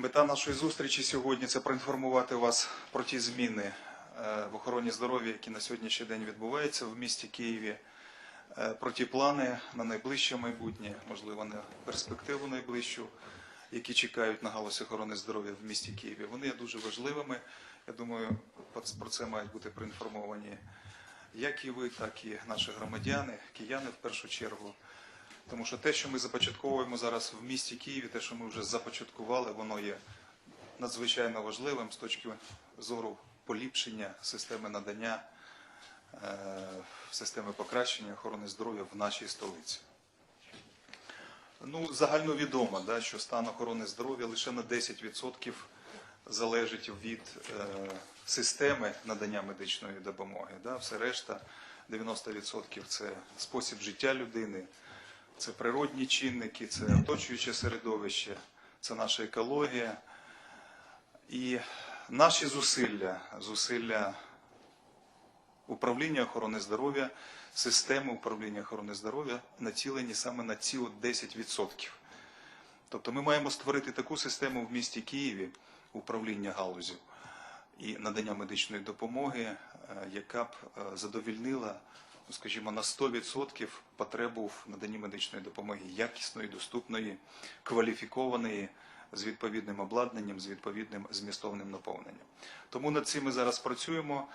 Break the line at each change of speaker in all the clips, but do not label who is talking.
Мета нашої зустрічі сьогодні це проінформувати вас про ті зміни е, в охороні здоров'я, які на сьогоднішній день відбуваються в місті Києві, е, про ті плани на найближче майбутнє, можливо, на перспективу найближчу, які чекають на галузь охорони здоров'я в місті Києві. Вони є дуже важливими. Я думаю, про це мають бути проінформовані як і ви, так і наші громадяни, кияни в першу чергу. Тому що те, що ми започатковуємо зараз в місті Києві, те, що ми вже започаткували, воно є надзвичайно важливим з точки зору поліпшення системи надання, е, системи покращення охорони здоров'я в нашій столиці. Ну, загальновідомо, да, що стан охорони здоров'я лише на 10% залежить від е, системи надання медичної допомоги. Да. Все решта, 90% це спосіб життя людини, це природні чинники, це оточуюче середовище, це наша екологія. І наші зусилля, зусилля управління охорони здоров'я, системи управління охорони здоров'я націлені саме на ці 10%. Тобто ми маємо створити таку систему в місті Києві управління галузю і надання медичної допомоги, е, яка б е, задовільнила, скажімо, на 100% потребу в наданні медичної допомоги якісної, доступної, кваліфікованої, з відповідним обладнанням, з відповідним змістовним наповненням. Тому над цим ми зараз працюємо.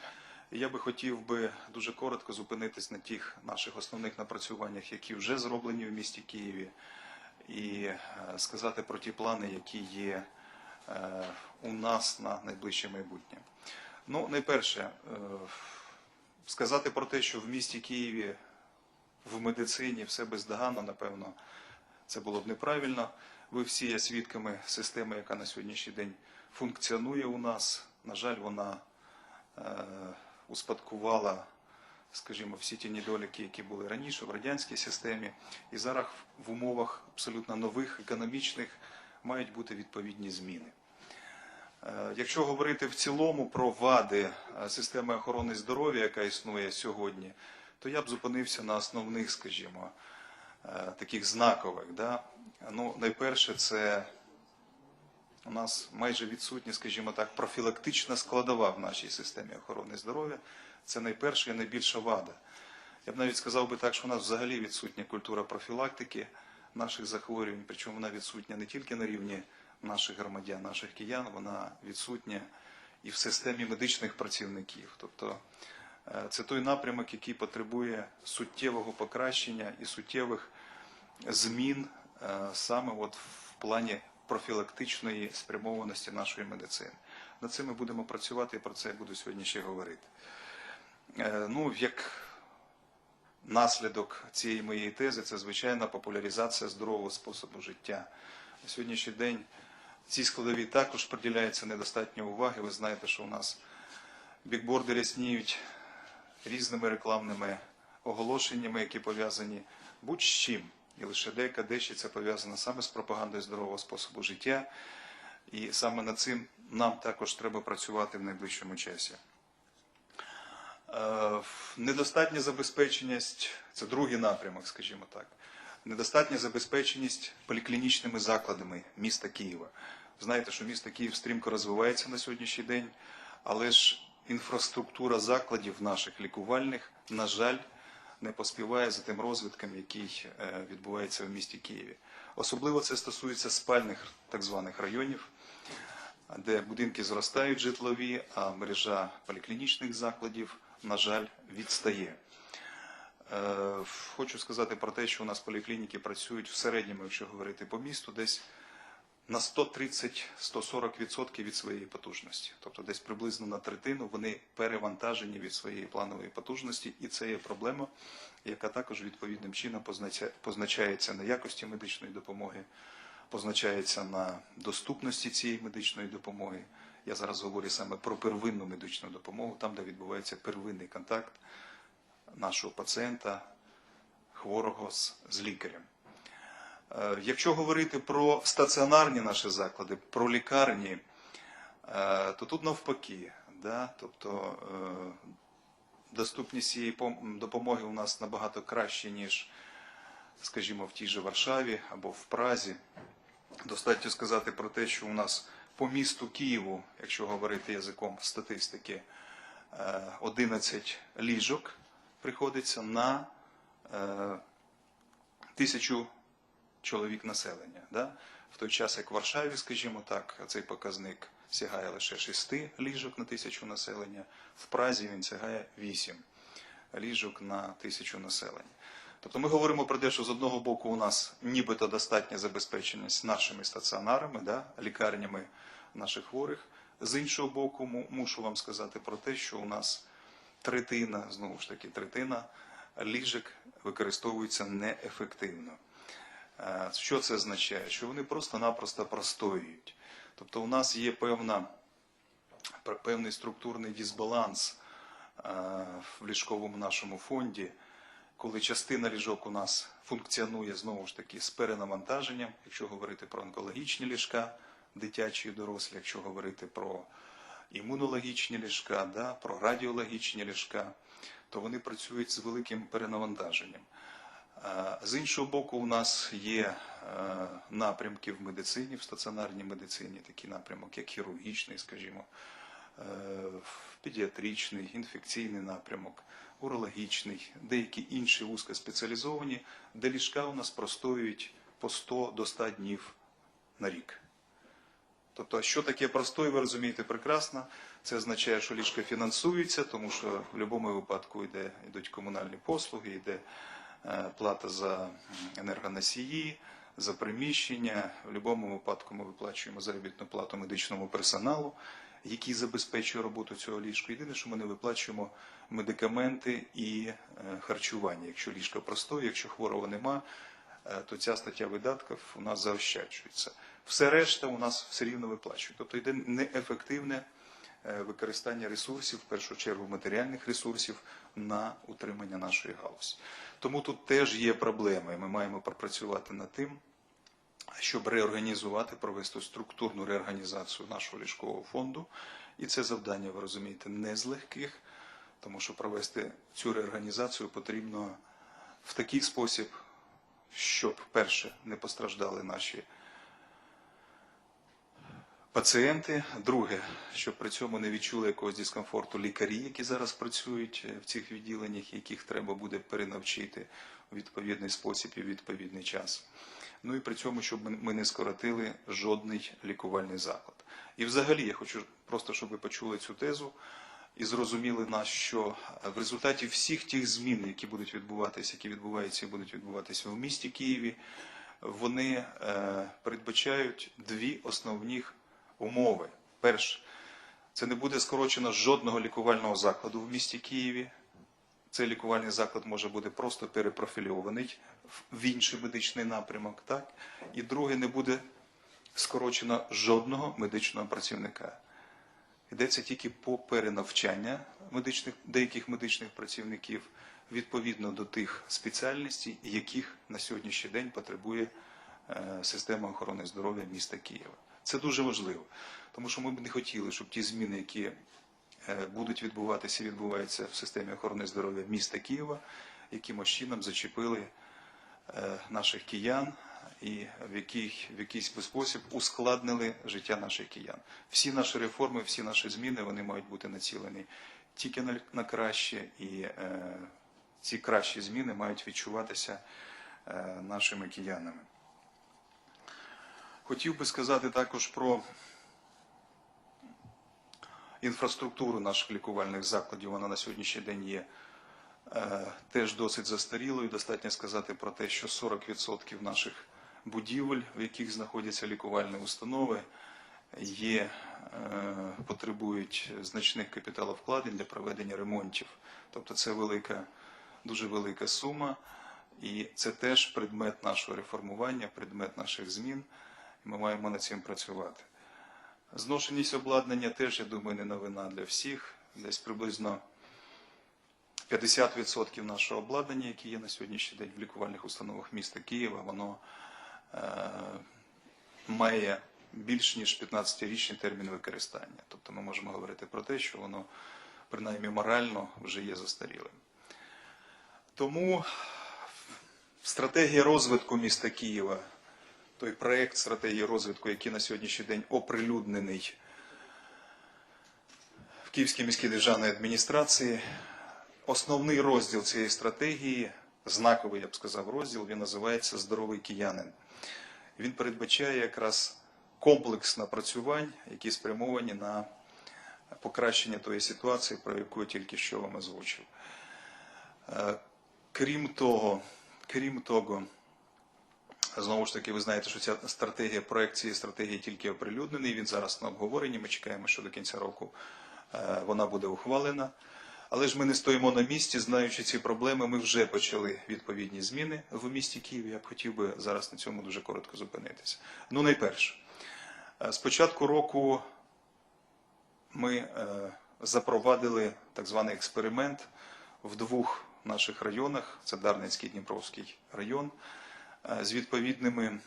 Я би хотів би дуже коротко зупинитись на тих наших основних напрацюваннях, які вже зроблені в місті Києві, і е, сказати про ті плани, які є е, у нас на найближче майбутнє. Ну, найперше, е, сказати про те, що в місті Києві в медицині все бездоганно, напевно, це було б неправильно. Ви всі є свідками системи, яка на сьогоднішній день функціонує у нас. На жаль, вона е, успадкувала, скажімо, всі ті недоліки, які були раніше в радянській системі, і зараз в умовах абсолютно нових економічних мають бути відповідні зміни. Е, Якщо говорити в цілому про вади е, системи охорони здоров'я, яка існує сьогодні, то я б зупинився на основних, скажімо, е, таких знакових. Да? Ну, найперше, це у нас майже відсутня, скажімо так, профілактична складова в нашій системі охорони здоров'я. Це найперша і найбільша вада. Я б навіть сказав би так, що у нас взагалі відсутня культура профілактики наших захворювань, причому вона відсутня не тільки на рівні наших громадян, наших киян, вона відсутня і в системі медичних працівників. Тобто е, це той напрямок, який потребує суттєвого покращення і суттєвих змін е, саме от в плані профілактичної спрямованості нашої медицини. Над цим ми будемо працювати і про це я буду сьогодні ще говорити. Е, Ну, як наслідок цієї моєї тези, це звичайна популяризація здорового способу життя. На сьогоднішній день цій складові також приділяється недостатньо уваги. Ви знаєте, що у нас бікборди рясніють різними рекламними оголошеннями, які пов'язані будь з чим. І лише деяка це пов'язано саме з пропагандою здорового способу життя. І саме над цим нам також треба працювати в найближчому часі. Е, Недостатня забезпеченість це другий напрямок, скажімо так. Недостатня забезпеченість поліклінічними закладами міста Києва. Знаєте, що місто Київ стрімко розвивається на сьогоднішній день, але ж інфраструктура закладів наших лікувальних, на жаль, не поспіває за тим розвитком, який е, відбувається в місті Києві. Особливо це стосується спальних так званих районів, де будинки зростають житлові, а мережа поліклінічних закладів, на жаль, відстає. Е, Хочу сказати про те, що у нас поліклініки працюють в середньому, якщо говорити по місту, десь на 130-140% від своєї потужності. Тобто десь приблизно на третину вони перевантажені від своєї планової потужності, і це є проблема, яка також відповідним чином позначається на якості медичної допомоги, позначається на доступності цієї медичної допомоги. Я зараз говорю саме про первинну медичну допомогу, там, де відбувається первинний контакт нашого пацієнта, хворого з, лікарем. Е, Якщо говорити про стаціонарні наші заклади, про лікарні, е, то тут навпаки. Да? Тобто е, доступність цієї допомоги у нас набагато краще, ніж, скажімо, в тій же Варшаві або в Празі. Достатньо сказати про те, що у нас по місту Києву, якщо говорити язиком статистики, е, 11 ліжок приходиться на е, тисячу чоловік населення. Да? В той час, як в Варшаві, скажімо так, цей показник сягає лише 6 ліжок на тисячу населення, в Празі він сягає 8 ліжок на тисячу населення. Тобто ми говоримо про те, що з одного боку у нас нібито достатня забезпеченість нашими стаціонарами, да, лікарнями наших хворих. З іншого боку, мушу вам сказати про те, що у нас третина, знову ж таки, третина ліжок використовується неефективно. Е, Що це означає? Що вони просто-напросто простоюють. Тобто у нас є певна, певний структурний дисбаланс е, в ліжковому нашому фонді, коли частина ліжок у нас функціонує знову ж таки з перенавантаженням, якщо говорити про онкологічні ліжка, дитячі і дорослі, якщо говорити про імунологічні ліжка, да, про радіологічні ліжка, то вони працюють з великим перенавантаженням. Е, З іншого боку, у нас є е, напрямки в медицині, в стаціонарній медицині, такий напрямок, як хірургічний, скажімо, е, педіатричний, інфекційний напрямок, урологічний, деякі інші вузькоспеціалізовані, де ліжка у нас простоюють по 100 до 100 днів на рік. Тобто, що таке простой, ви розумієте прекрасно. Це означає, що ліжка фінансуються, тому що в будь-якому випадку йде, йдуть комунальні послуги, йде е, плата за енергоносії, за приміщення. В будь-якому випадку ми виплачуємо заробітну плату медичному персоналу, який забезпечує роботу цього ліжка. Єдине, що ми не виплачуємо медикаменти і е, харчування. Якщо ліжка простоє, якщо хворого нема, е, то ця стаття видатків у нас заощаджується. Все решта у нас все рівно виплачують. Тобто йде неефективне е, використання ресурсів, в першу чергу матеріальних ресурсів, на утримання нашої галузі. Тому тут теж є проблеми. Ми маємо пропрацювати над тим, щоб реорганізувати, провести структурну реорганізацію нашого ліжкового фонду. І це завдання, ви розумієте, не з легких, тому що провести цю реорганізацію потрібно в такий спосіб, щоб, перше, не постраждали наші пацієнти. Друге, щоб при цьому не відчули якогось дискомфорту лікарі, які зараз працюють е, в цих відділеннях, яких треба буде перенавчити у відповідний спосіб і в відповідний час. Ну і при цьому, щоб ми- не скоротили жодний лікувальний заклад. І взагалі я хочу просто, щоб ви почули цю тезу і зрозуміли нас, що в результаті всіх тих змін, які будуть відбуватися, які відбуваються і будуть відбуватися в місті Києві, вони е, передбачають дві основних умови. Перше, це не буде скорочено жодного лікувального закладу в місті Києві. Цей лікувальний заклад може бути просто перепрофільований в- інший медичний напрямок. Так? І друге, не буде скорочено жодного медичного працівника. Йдеться тільки по перенавчання медичних, деяких медичних працівників відповідно до тих спеціальностей, яких на сьогоднішній день потребує е, система охорони здоров'я міста Києва. Це дуже важливо, тому що ми б не хотіли, щоб ті зміни, які е, будуть відбуватися відбуваються в системі охорони здоров'я міста Києва, якимось чином зачепили е, наших киян і в, який, в якийсь би спосіб ускладнили життя наших киян. Всі наші реформи, всі наші зміни вони мають бути націлені тільки на, на краще, і е, ці кращі зміни мають відчуватися е, нашими киянами. Хотів би сказати також про інфраструктуру наших лікувальних закладів. Вона на сьогоднішній день є е, теж досить застарілою. Достатньо сказати про те, що 40% наших будівель, в яких знаходяться лікувальні установи, є, е, потребують значних капіталовкладень для проведення ремонтів. Тобто це велика, дуже велика сума, і це теж предмет нашого реформування, предмет наших змін. Ми маємо над цим працювати. Зношеність обладнання теж, я думаю, не новина для всіх. Десь приблизно 50% нашого обладнання, яке є на сьогоднішній день в лікувальних установах міста Києва, воно е, має більш ніж 15-річний термін використання. Тобто ми можемо говорити про те, що воно принаймні морально вже є застарілим. Тому стратегія розвитку міста Києва той проект стратегії розвитку, який на сьогоднішній день оприлюднений в Київській міській державній адміністрації. Основний розділ цієї стратегії, знаковий, я б сказав, розділ, він називається Здоровий киянин. Він передбачає якраз комплекс напрацювань, які спрямовані на покращення тої ситуації, про яку я тільки що вам озвучив. Е, Крім того, крім того, знову ж таки, ви знаєте, що ця стратегія, проект цієї стратегії тільки оприлюднений. Він зараз на обговоренні. Ми чекаємо, що до кінця року е, вона буде ухвалена. Але ж ми не стоїмо на місці, знаючи ці проблеми, ми вже почали відповідні зміни в місті Києві. Я б хотів би зараз на цьому дуже коротко зупинитися. Ну, найперше, е, з початку року ми е, запровадили так званий експеримент в двох наших районах: це Дарницький і Дніпровський район, з відповідними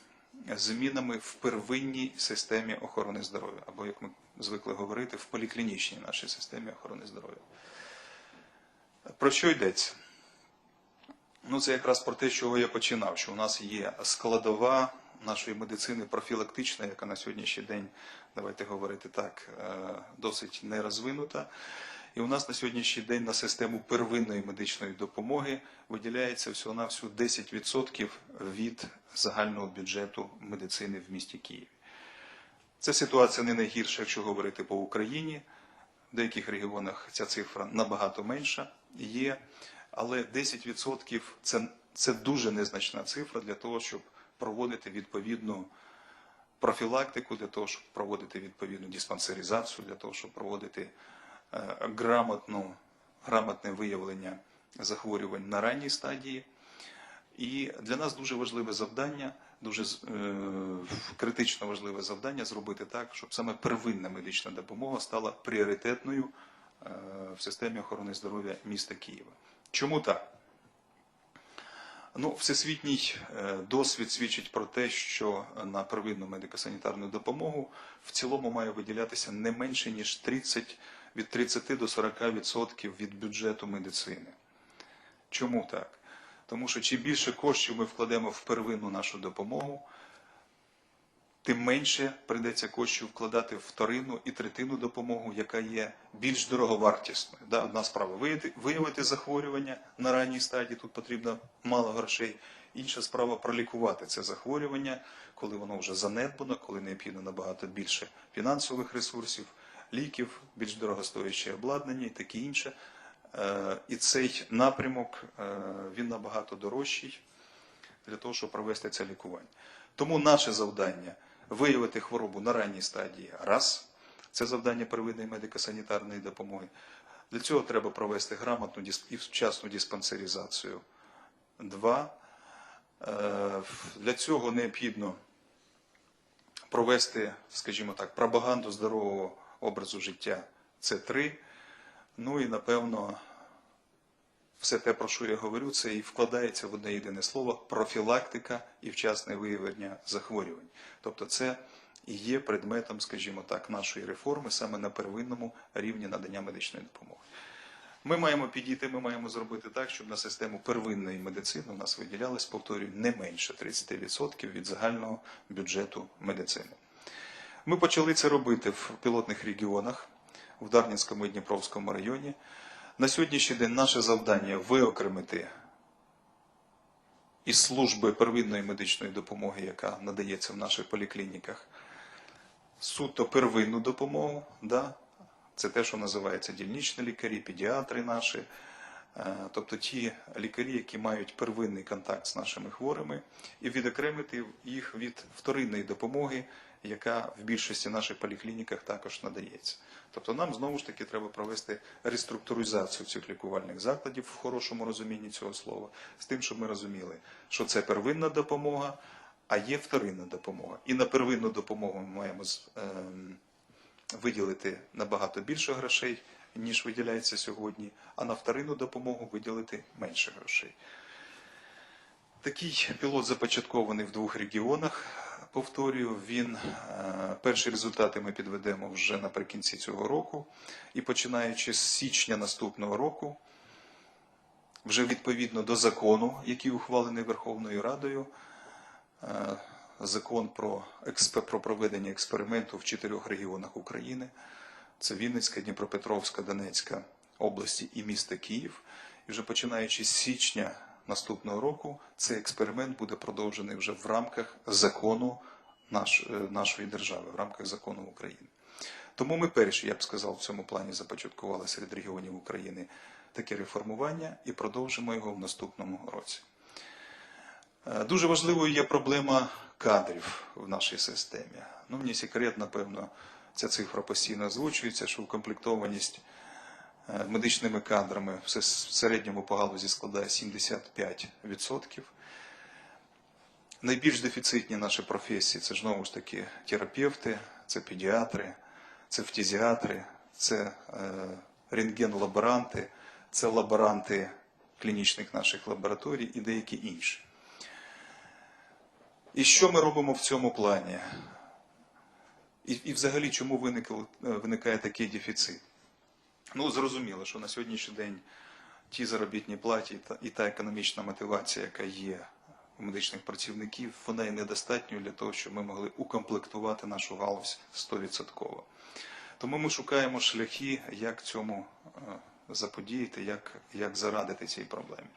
змінами в первинній системі охорони здоров'я, або як ми звикли говорити, в поліклінічній нашій системі охорони здоров'я. Про що йдеться? Ну, це якраз про те, з чого я починав, що у нас є складова нашої медицини профілактична, яка на сьогоднішній день, давайте говорити так, е, досить не розвинута. І у нас на сьогоднішній день на систему первинної медичної допомоги виділяється всього на всього 10% від загального бюджету медицини в місті Києві. Це ситуація не найгірша, якщо говорити по Україні. В деяких регіонах ця цифра набагато менша є, але 10% це, це дуже незначна цифра для того, щоб проводити відповідну профілактику, для того, щоб проводити відповідну диспансеризацію, для того, щоб проводити грамотну, грамотне виявлення захворювань на ранній стадії. І для нас дуже важливе завдання, дуже е, критично важливе завдання зробити так, щоб саме первинна медична допомога стала пріоритетною е, в системі охорони здоров'я міста Києва. Чому так? Ну, всесвітній е, досвід свідчить про те, що на первинну медико-санітарну допомогу в цілому має виділятися не менше ніж 30, від 30 до 40% від бюджету медицини. Чому так? Тому що чим більше коштів ми вкладемо в первинну нашу допомогу, тим менше прийдеться коштів вкладати в вторинну і третинну допомогу, яка є більш дороговартісною. Да, одна справа виявити захворювання на ранній стадії, тут потрібно мало грошей. Інша справа пролікувати це захворювання, коли воно вже занедбано, коли необхідно набагато більше фінансових ресурсів, ліків, більш дорогостояще обладнання і таке інше. Е, І цей напрямок е, він набагато дорожчий для того, щоб провести це лікування. Тому наше завдання виявити хворобу на ранній стадії раз. Це завдання первинної медико-санітарної допомоги. Для цього треба провести грамотну і вчасну диспансеризацію. Два. Е, Для цього необхідно провести, скажімо так, пропаганду здорового образу життя. Це три. Ну і напевно, все те, про що я говорю, це і вкладається в одне єдине слово профілактика і вчасне виявлення захворювань. Тобто, це і є предметом, скажімо так, нашої реформи саме на первинному рівні надання медичної допомоги. Ми маємо підійти, ми маємо зробити так, щоб на систему первинної медицини у нас виділялось, повторюю, не менше 30% від загального бюджету медицини. Ми почали це робити в пілотних регіонах в Дарнінському і Дніпровському районі. На сьогоднішній день наше завдання виокремити із служби первинної медичної допомоги, яка надається в наших поліклініках, суто первинну допомогу. Да? Це те, що називається дільничні лікарі, педіатри наші, е, тобто ті лікарі, які мають первинний контакт з нашими хворими, і відокремити їх від вторинної допомоги, яка в більшості наших поліклініках також надається. Тобто нам знову ж таки треба провести реструктуризацію цих лікувальних закладів в хорошому розумінні цього слова, з тим, щоб ми розуміли, що це первинна допомога, а є вторинна допомога. І на первинну допомогу ми маємо ем, виділити набагато більше грошей, ніж виділяється сьогодні, а на вторинну допомогу виділити менше грошей. Такий пілот започаткований в двох регіонах. Повторюю, він е, перші результати ми підведемо вже наприкінці цього року, і починаючи з січня наступного року, вже відповідно до закону, який ухвалений Верховною Радою, е, закон про, експ... про проведення експерименту в чотирьох регіонах України. Це Вінницька, Дніпропетровська, Донецька області і місто Київ. І вже починаючи з січня наступного року, цей експеримент буде продовжений вже в рамках закону наш, е, нашої держави, в рамках закону України. Тому ми перші, я б сказав, в цьому плані започаткували серед регіонів України таке реформування і продовжимо його в наступному році. Е, Дуже важливою є проблема кадрів в нашій системі. Ну, мені секрет, напевно, ця цифра постійно озвучується, що укомплектованість медичними кадрами в середньому по галузі складає 75%. Найбільш дефіцитні наші професії це знову ж таки терапевти, це педіатри, це фтизіатри, це е, рентген-лаборанти, це лаборанти клінічних наших лабораторій і деякі інші. І що ми робимо в цьому плані? І, і взагалі, чому е, виникає такий дефіцит? Ну, зрозуміло, що на сьогоднішній день ті заробітні платі і та економічна мотивація, яка є у медичних працівників, вона є недостатньою для того, щоб ми могли укомплектувати нашу галузь 100%. Тому ми шукаємо шляхи, як цьому е, заподіяти, як, як зарадити цій проблемі.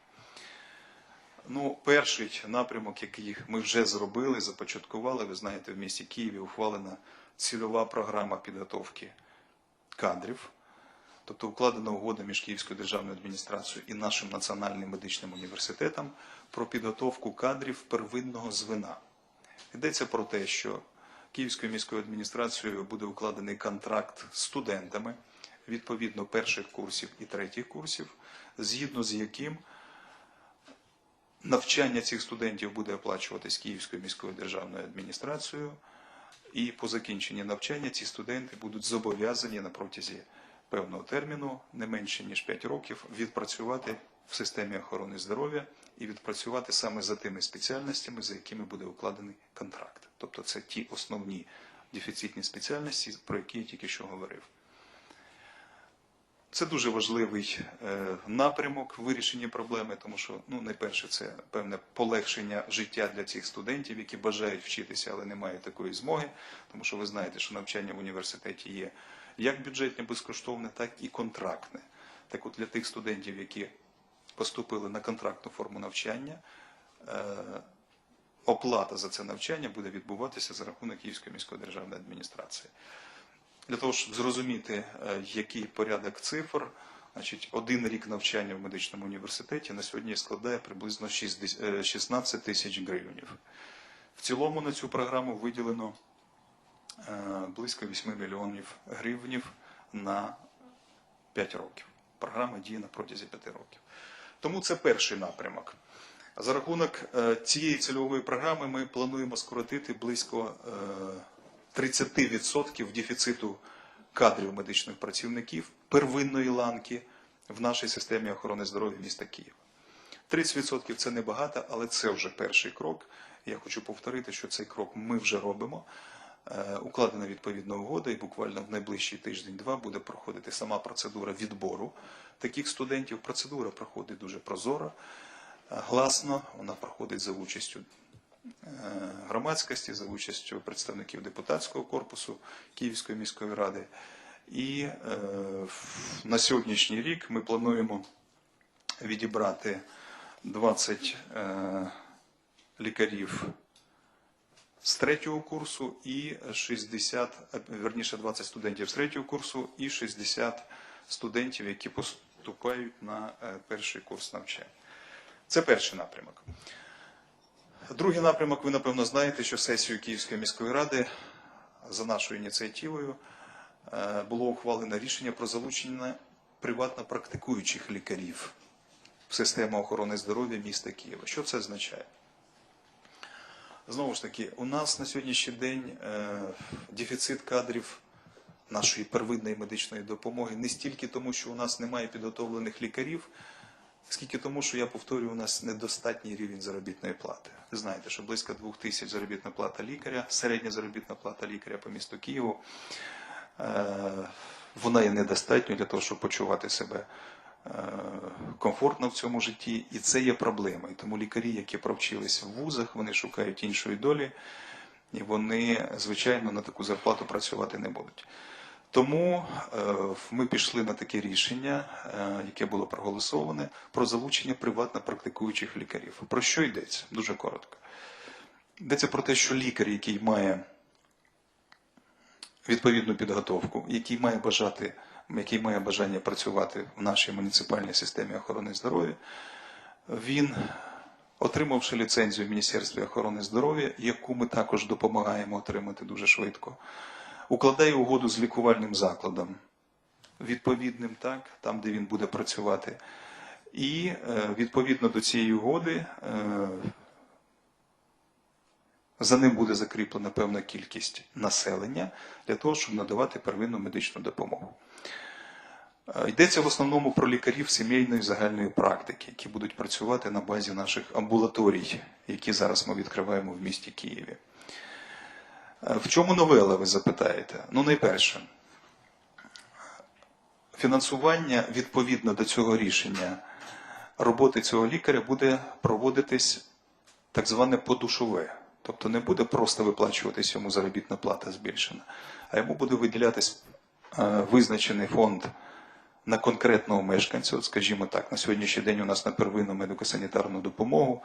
Ну, перший напрямок, який ми вже зробили, започаткували, ви знаєте, в місті Києві ухвалена цільова програма підготовки кадрів. Тобто укладена угода між Київською державною адміністрацією і нашим національним медичним університетом про підготовку кадрів первинного звена. Йдеться про те, що Київською міською адміністрацією буде укладений контракт з студентами відповідно перших курсів і третіх курсів, згідно з яким навчання цих студентів буде оплачуватись Київською міською державною адміністрацією, і по закінченні навчання ці студенти будуть зобов'язані на протязі певного терміну, не менше ніж 5 років, відпрацювати в системі охорони здоров'я і відпрацювати саме за тими спеціальностями, за якими буде укладений контракт. Тобто це ті основні дефіцитні спеціальності, про які я тільки що говорив. Це дуже важливий е, напрямок в вирішенні проблеми, тому що ну найперше це певне полегшення життя для цих студентів, які бажають вчитися, але не мають такої змоги. Тому що ви знаєте, що навчання в університеті є як бюджетне безкоштовне, так і контрактне. Так от для тих студентів, які поступили на контрактну форму навчання, е, оплата за це навчання буде відбуватися за рахунок Київської міської державної адміністрації. Для того, щоб зрозуміти, е, який порядок цифр, значить, один рік навчання в медичному університеті на сьогодні складає приблизно 60 е, 16 тисяч гривнів. В цілому на цю програму виділено близько 8 мільйонів гривнів на 5 років. Програма діє на протязі 5 років. Тому це перший напрямок. За рахунок е, цієї цільової програми ми плануємо скоротити близько е, 30% дефіциту кадрів медичних працівників первинної ланки в нашій системі охорони здоров'я міста Києва. 30% це небагато, але це вже перший крок. Я хочу повторити, що цей крок ми вже робимо. Е, Укладена відповідна угода, і буквально в найближчий тиждень-два буде проходити сама процедура відбору таких студентів. Процедура проходить дуже прозоро, е, гласно. Вона проходить за участю е, громадськості, за участю представників депутатського корпусу Київської міської ради. І на сьогоднішній рік ми плануємо відібрати 20 е, лікарів з третього курсу і 60, е, верніше 20 студентів з третього курсу і 60 студентів, які поступають на е, перший курс навчання. Це перший напрямок. Другий напрямок, ви напевно знаєте, що сесію Київської міської ради за нашою ініціативою е, було ухвалено рішення про залучення приватно практикуючих лікарів в систему охорони здоров'я міста Києва. Що це означає? Знову ж таки, у нас на сьогоднішній день е, дефіцит кадрів нашої первинної медичної допомоги не стільки тому, що у нас немає підготовлених лікарів, скільки тому, що я повторюю, у нас недостатній рівень заробітної плати. Ви знаєте, що близько двох тисяч заробітна плата лікаря, середня заробітна плата лікаря по місту Києву. е, Вона є недостатньою для того, щоб почувати себе комфортно в цьому житті, і це є проблема. Тому лікарі, які провчились в вузах, вони шукають іншої долі. і вони, звичайно, на таку зарплату працювати не будуть. Тому е, ми пішли на таке рішення, е, яке було проголосоване, про залучення приватно практикуючих лікарів. Про що йдеться? Дуже коротко. Йдеться про те, що лікар, який має відповідну підготовку, який має бажати, який має бажання працювати в нашій муніципальній системі охорони здоров'я, він, отримавши ліцензію в Міністерстві охорони здоров'я, яку ми також допомагаємо отримати дуже швидко, укладає угоду з лікувальним закладом, відповідним, так, там, де він буде працювати. І е, відповідно до цієї угоди е, за ним буде закріплена певна кількість населення для того, щоб надавати первинну медичну допомогу. Е, Йдеться в основному про лікарів сімейної загальної практики, які будуть працювати на базі наших амбулаторій, які зараз ми відкриваємо в місті Києві. Е, В чому новела, ви запитаєте? Ну, найперше, фінансування відповідно до цього рішення роботи цього лікаря буде проводитись так зване подушове. Тобто не буде просто виплачуватись йому заробітна плата збільшена, а йому буде виділятись е, визначений фонд на конкретного мешканця. От, скажімо так, на сьогоднішній день у нас на первинну медико-санітарну допомогу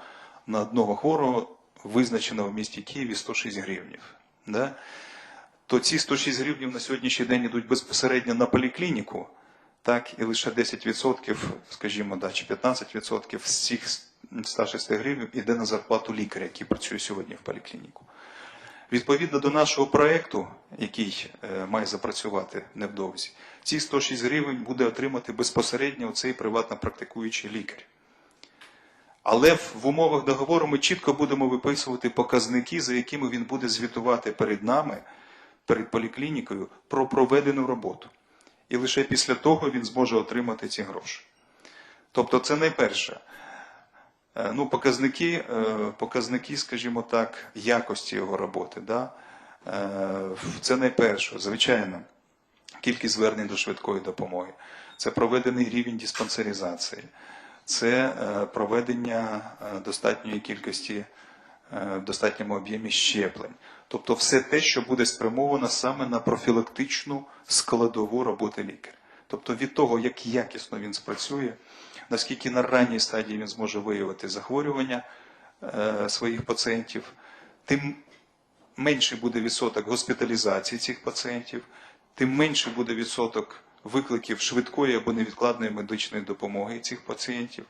на одного хворого визначено в місті Києві 106 гривнів. Да? То ці 106 гривнів на сьогоднішній день йдуть безпосередньо на поліклініку, так, і лише 10%, скажімо, да, чи 15% з цих 106 гривень йде на зарплату лікаря, який працює сьогодні в поліклініку. Відповідно до нашого проекту, який е, має запрацювати невдовзі, ці 106 гривень буде отримати безпосередньо цей приватно практикуючий лікар. Але в умовах договору ми чітко будемо виписувати показники, за якими він буде звітувати перед нами, перед поліклінікою, про проведену роботу. І лише після того він зможе отримати ці гроші. Тобто, це найперше. Е, Ну, показники, е, показники, скажімо так, якості його роботи. Да? Е, Це найперше, звичайно, кількість звернень до швидкої допомоги. Це проведений рівень диспансеризації, це проведення достатньої кількості в достатньому об'ємі щеплень. Тобто все те, що буде спрямовано саме на профілактичну складову роботи лікаря. Тобто від того, як якісно він спрацює, наскільки на ранній стадії він зможе виявити захворювання е, своїх пацієнтів, тим менший буде відсоток госпіталізації цих пацієнтів, тим менший буде відсоток викликів швидкої або невідкладної медичної допомоги цих пацієнтів,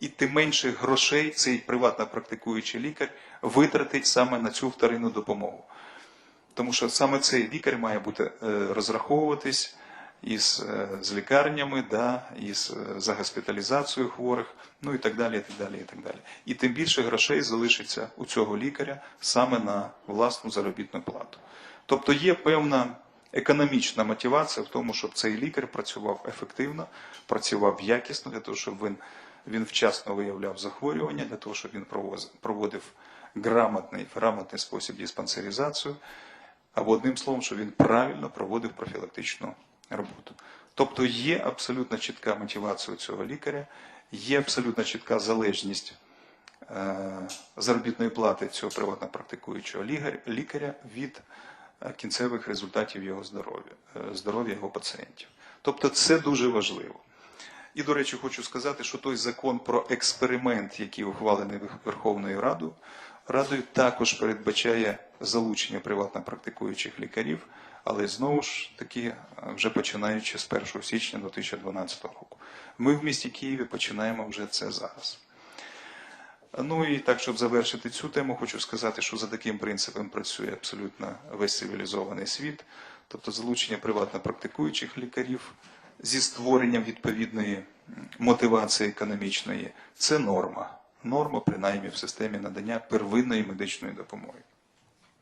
і тим менше грошей цей приватно практикуючий лікар витратить саме на цю вторинну допомогу. Тому що саме цей лікар має бути е, розраховуватись із, е, з лікарнями, да, із е, за госпіталізацію хворих, ну і так далі, і так далі, і так далі. І тим більше грошей залишиться у цього лікаря саме на власну заробітну плату. Тобто є певна економічна мотивація в тому, щоб цей лікар працював ефективно, працював якісно, для того, щоб він, він вчасно виявляв захворювання, для того, щоб він проводив грамотний, грамотний спосіб диспансеризацію, або одним словом, щоб він правильно проводив профілактичну роботу. Тобто є абсолютно чітка мотивація цього лікаря, є абсолютно чітка залежність е, заробітної плати цього приватно практикуючого лікаря, лікаря від е, кінцевих результатів його здоров'я, е, здоров'я його пацієнтів. Тобто це дуже важливо. І, до речі, хочу сказати, що той закон про експеримент, який ухвалений Верховною Радою, Радою також передбачає залучення приватно практикуючих лікарів, але знову ж таки, е, вже починаючи з 1 січня 2012 року. Ми в місті Києві починаємо вже це зараз. Ну і так, щоб завершити цю тему, хочу сказати, що за таким принципом працює абсолютно весь цивілізований світ, тобто залучення приватно практикуючих лікарів зі створенням відповідної мотивації економічної це норма. Норма, принаймні, в системі надання первинної медичної допомоги.